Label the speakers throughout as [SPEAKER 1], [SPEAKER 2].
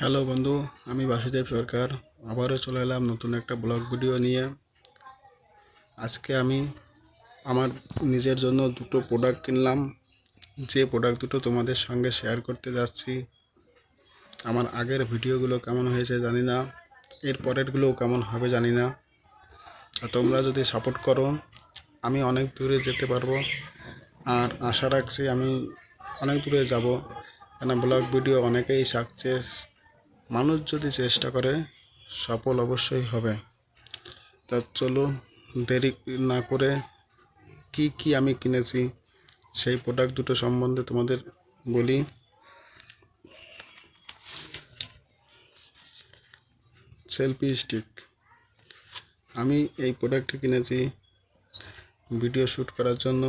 [SPEAKER 1] Hello বন্ধু, আমি বাসুদেব সরকার। আবারও চলে এলাম নতুন একটা ব্লগ ভিডিও নিয়ে। আজকে আমি আমার নিজের জন্য দুটো প্রোডাক্ট কিনলাম। যে প্রোডাক্ট দুটো তোমাদের সঙ্গে শেয়ার করতে যাচ্ছি। আমার আগের ভিডিওগুলো কেমন হয়েছে জানি না। এর পরেরগুলোও কেমন হবে জানি না। তোমরা যদি সাপোর্ট করো, আমি অনেক দূরে যেতে পারব। আর আশা রাখছি আমি অনেক দূরে যাব। কেন ব্লগ ভিডিও অনেকেই সাকসেস মানুষ যদি চেষ্টা করে, সফল অবশ্যই হবে। তা চলো দেরি না করে কি কি আমি কিনেছি, সেই প্রোডাক্ট দুটো সম্বন্ধে তোমাদের বলি। সেলফি স্টিক আমি এই প্রোডাক্টটি কিনেছি ভিডিও শ্যুট করার জন্য।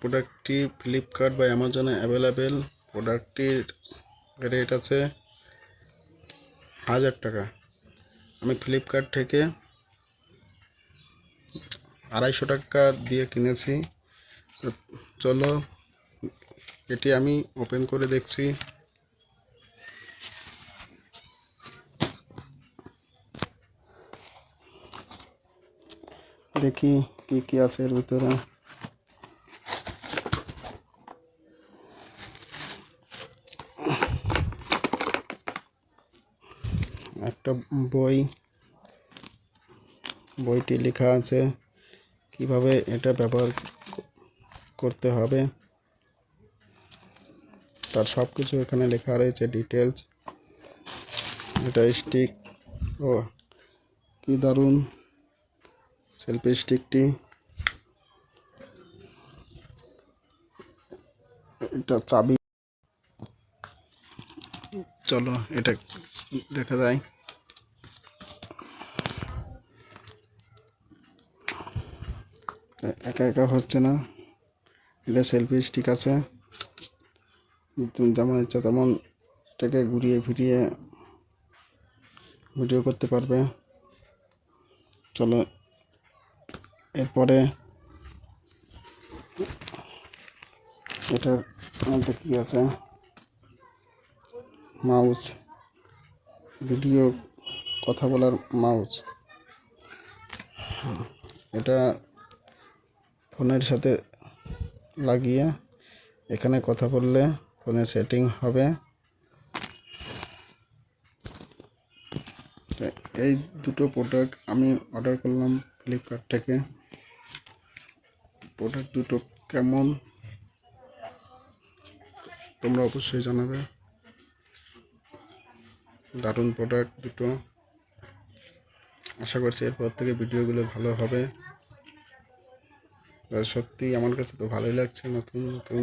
[SPEAKER 1] প্রোডাক্টটি ফ্লিপকার্ট বা অ্যামাজনে অ্যাভেলেবেল প্রোডাক্টটির রেট আছে হাজার টাকা। আমি ফ্লিপকার্ট থেকে আড়াইশো টাকা দিয়ে কিনেছি। চলো, এটি আমি ওপেন করে দেখছি। দেখি কি কি আছে এর ভিতরে। একটা বই, বইটি লেখা আছে, কীভাবে এটা ব্যবহার করতে হবে। তার সব কিছু এখানে লেখা রয়েছে ডিটেলস এটা স্টিক, ও, কি দারুণ। সেলফি স্টিকটি। এটা চাবি। চলো, এটা দেখা যায়। একা একা হচ্ছে না। এটা সেলফি স্টিক আছে। যেমন ইচ্ছা তেমন এটাকে ঘুরিয়ে ফিরিয়ে ভিডিও করতে পারবে। চলো, এরপরে এটার মধ্যে কী আছে? মাউস ভিডিও কথা বলার মাউস। এটা ফোনের সাথে লাগিয়ে এখানে কথা বললে ফোনে সেটিং হবে। এই দুটো প্রোডাক্ট আমি অর্ডার করলাম ফ্লিপকার্ট থেকে। প্রোডাক্ট দুটো কেমন? তোমরা অবশ্যই জানাবে। দারুণ প্রোডাক্ট দুটো। আশা করছি এরপর থেকে ভিডিওগুলো ভালো হবে। সত্যি আমার কাছে তো ভালোই লাগছে নতুন নতুন।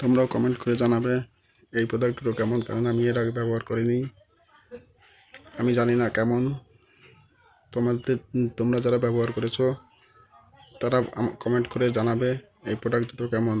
[SPEAKER 1] তোমরাও কমেন্ট করে জানাবে এই প্রোডাক্ট দুটো কেমন? কারণ আমি এর আগে ব্যবহার করিনি। আমি জানি না কেমন। তোমাদের, তোমরা যারা ব্যবহার করেছ, তারা কমেন্ট করে জানাবে এই প্রোডাক্ট দুটো কেমন।